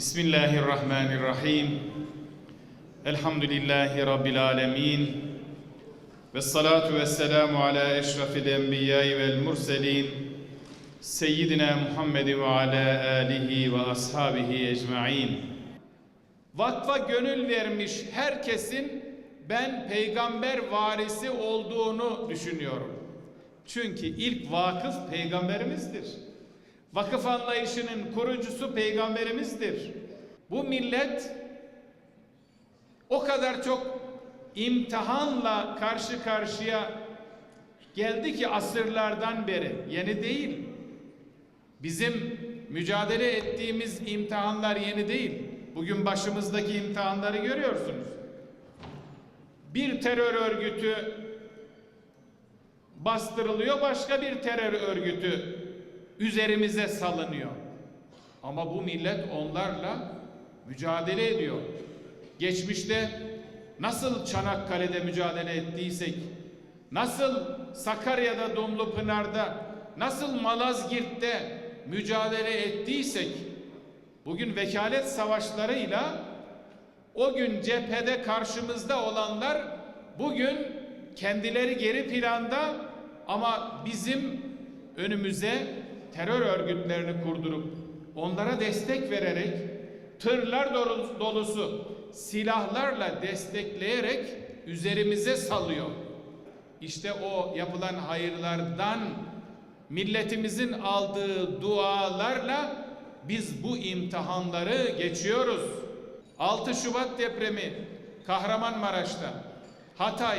Bismillahirrahmanirrahim. Elhamdülillahi Rabbil alemin. Ve salatu ala eşrafil enbiyayı vel murselin. Seyyidina Muhammed ve ala alihi ve ashabihi ecma'in. Vakfa gönül vermiş herkesin ben peygamber varisi olduğunu düşünüyorum. Çünkü ilk vakıf peygamberimizdir. Vakıf anlayışının kurucusu peygamberimizdir. Bu millet o kadar çok imtihanla karşı karşıya geldi ki asırlardan beri yeni değil. Bizim mücadele ettiğimiz imtihanlar yeni değil. Bugün başımızdaki imtihanları görüyorsunuz. Bir terör örgütü bastırılıyor, başka bir terör örgütü üzerimize salınıyor. Ama bu millet onlarla mücadele ediyor. Geçmişte nasıl Çanakkale'de mücadele ettiysek, nasıl Sakarya'da Dumlupınar'da, nasıl Malazgirt'te mücadele ettiysek, bugün vekalet savaşlarıyla o gün cephede karşımızda olanlar bugün kendileri geri planda ama bizim önümüze terör örgütlerini kurdurup onlara destek vererek tırlar dolusu silahlarla destekleyerek üzerimize salıyor. İşte o yapılan hayırlardan milletimizin aldığı dualarla biz bu imtihanları geçiyoruz. 6 Şubat depremi Kahramanmaraş'ta, Hatay,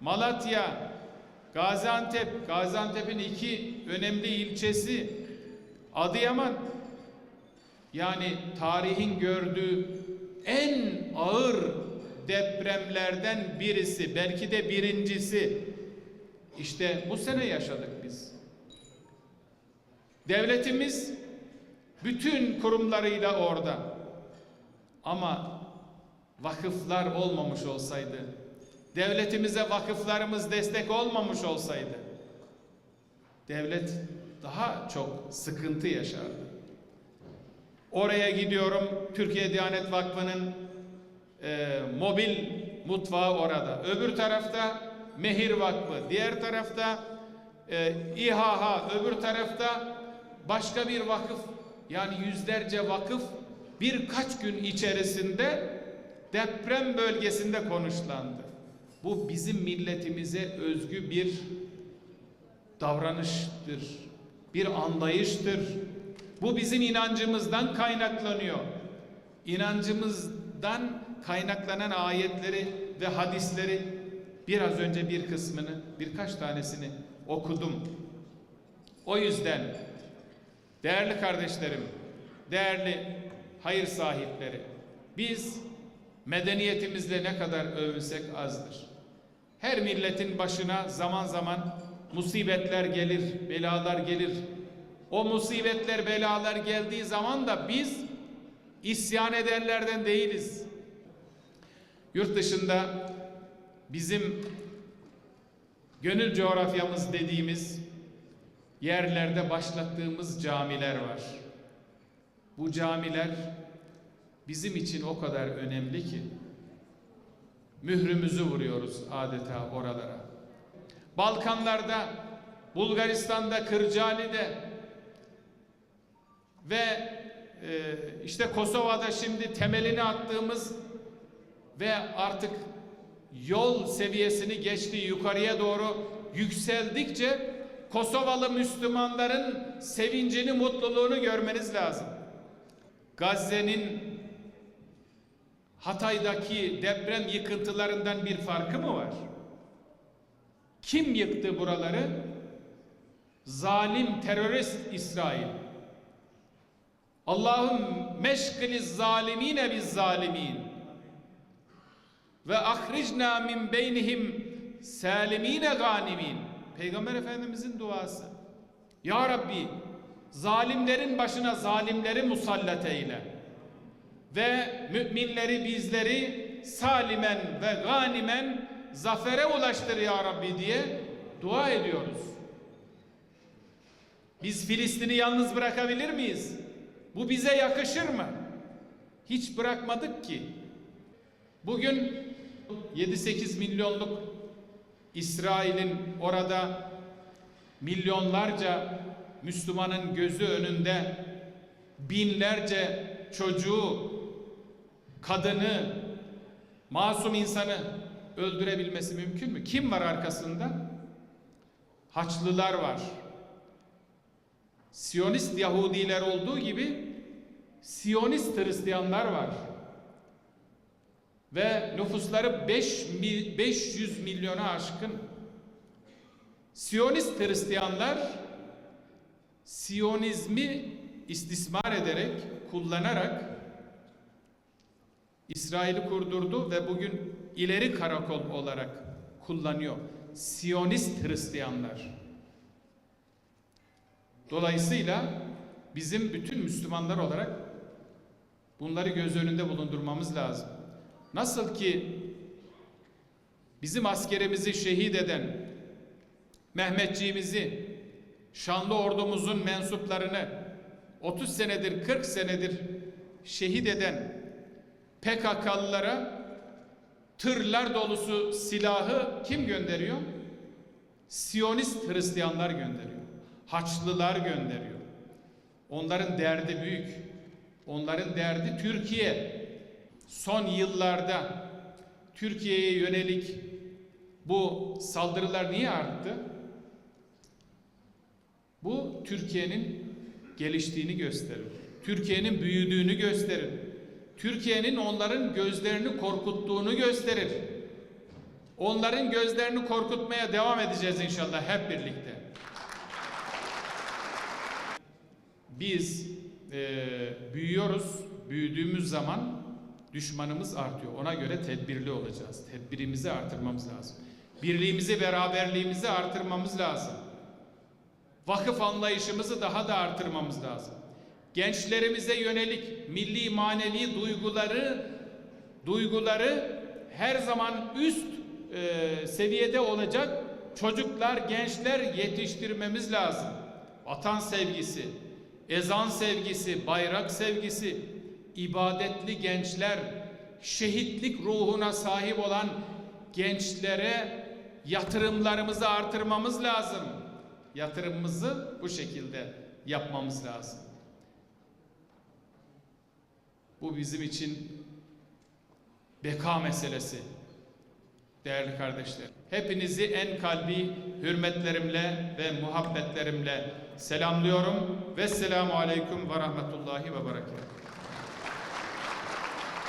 Malatya, Gaziantep, Gaziantep'in iki önemli ilçesi, Adıyaman, yani tarihin gördüğü en ağır depremlerden birisi, belki de birincisi. İşte bu sene yaşadık biz. Devletimiz bütün kurumlarıyla orada. Ama vakıflar olmamış olsaydı, devletimize vakıflarımız destek olmamış olsaydı, devlet daha çok sıkıntı yaşardı. Oraya gidiyorum, Türkiye Diyanet Vakfı'nın e, mobil mutfağı orada. Öbür tarafta Mehir Vakfı, diğer tarafta e, İHH, öbür tarafta başka bir vakıf. Yani yüzlerce vakıf birkaç gün içerisinde deprem bölgesinde konuşlandı. Bu bizim milletimize özgü bir davranıştır, bir anlayıştır. Bu bizim inancımızdan kaynaklanıyor. İnancımızdan kaynaklanan ayetleri ve hadisleri biraz önce bir kısmını, birkaç tanesini okudum. O yüzden değerli kardeşlerim, değerli hayır sahipleri, biz medeniyetimizle ne kadar övünsek azdır. Her milletin başına zaman zaman musibetler gelir, belalar gelir. O musibetler, belalar geldiği zaman da biz isyan edenlerden değiliz. Yurt dışında bizim gönül coğrafyamız dediğimiz yerlerde başlattığımız camiler var. Bu camiler bizim için o kadar önemli ki mührümüzü vuruyoruz adeta oralara. Balkanlarda, Bulgaristan'da, Kırcaali'de ve e, işte Kosova'da şimdi temelini attığımız ve artık yol seviyesini geçti yukarıya doğru yükseldikçe Kosovalı Müslümanların sevincini, mutluluğunu görmeniz lazım. Gazze'nin Hatay'daki deprem yıkıntılarından bir farkı mı var? Kim yıktı buraları? Zalim terörist İsrail. Allah'ım meşgiliz zalimine biz zalimin ve ahricna min beynihim salimine ganimin. Peygamber Efendimizin duası. Ya Rabbi zalimlerin başına zalimleri musallat eyle ve müminleri bizleri salimen ve ganimen zafere ulaştır ya Rabbi diye dua ediyoruz. Biz Filistin'i yalnız bırakabilir miyiz? Bu bize yakışır mı? Hiç bırakmadık ki. Bugün 7-8 milyonluk İsrail'in orada milyonlarca Müslümanın gözü önünde binlerce çocuğu, kadını, masum insanı öldürebilmesi mümkün mü? Kim var arkasında? Haçlılar var. Siyonist Yahudiler olduğu gibi Siyonist Hristiyanlar var. Ve nüfusları 5 mil- 500 milyona aşkın. Siyonist Hristiyanlar Siyonizmi istismar ederek, kullanarak İsrail'i kurdurdu ve bugün ileri karakol olarak kullanıyor. Siyonist Hristiyanlar. Dolayısıyla bizim bütün Müslümanlar olarak bunları göz önünde bulundurmamız lazım. Nasıl ki bizim askerimizi şehit eden Mehmetçiğimizi, şanlı ordumuzun mensuplarını 30 senedir, 40 senedir şehit eden PKK'lılara tırlar dolusu silahı kim gönderiyor? Siyonist Hristiyanlar gönderiyor. Haçlılar gönderiyor. Onların derdi büyük. Onların derdi Türkiye. Son yıllarda Türkiye'ye yönelik bu saldırılar niye arttı? Bu Türkiye'nin geliştiğini gösterir. Türkiye'nin büyüdüğünü gösterir. Türkiye'nin onların gözlerini korkuttuğunu gösterir. Onların gözlerini korkutmaya devam edeceğiz inşallah hep birlikte. Biz eee, büyüyoruz, büyüdüğümüz zaman düşmanımız artıyor. Ona göre tedbirli olacağız. Tedbirimizi artırmamız lazım. Birliğimizi, beraberliğimizi artırmamız lazım. Vakıf anlayışımızı daha da artırmamız lazım. Gençlerimize yönelik milli manevi duyguları duyguları her zaman üst e, seviyede olacak çocuklar, gençler yetiştirmemiz lazım. Vatan sevgisi, ezan sevgisi, bayrak sevgisi, ibadetli gençler, şehitlik ruhuna sahip olan gençlere yatırımlarımızı artırmamız lazım. Yatırımımızı bu şekilde yapmamız lazım. Bu bizim için beka meselesi. Değerli kardeşler, hepinizi en kalbi hürmetlerimle ve muhabbetlerimle selamlıyorum. Vesselamu aleyküm ve rahmetullahi ve berekatuhu.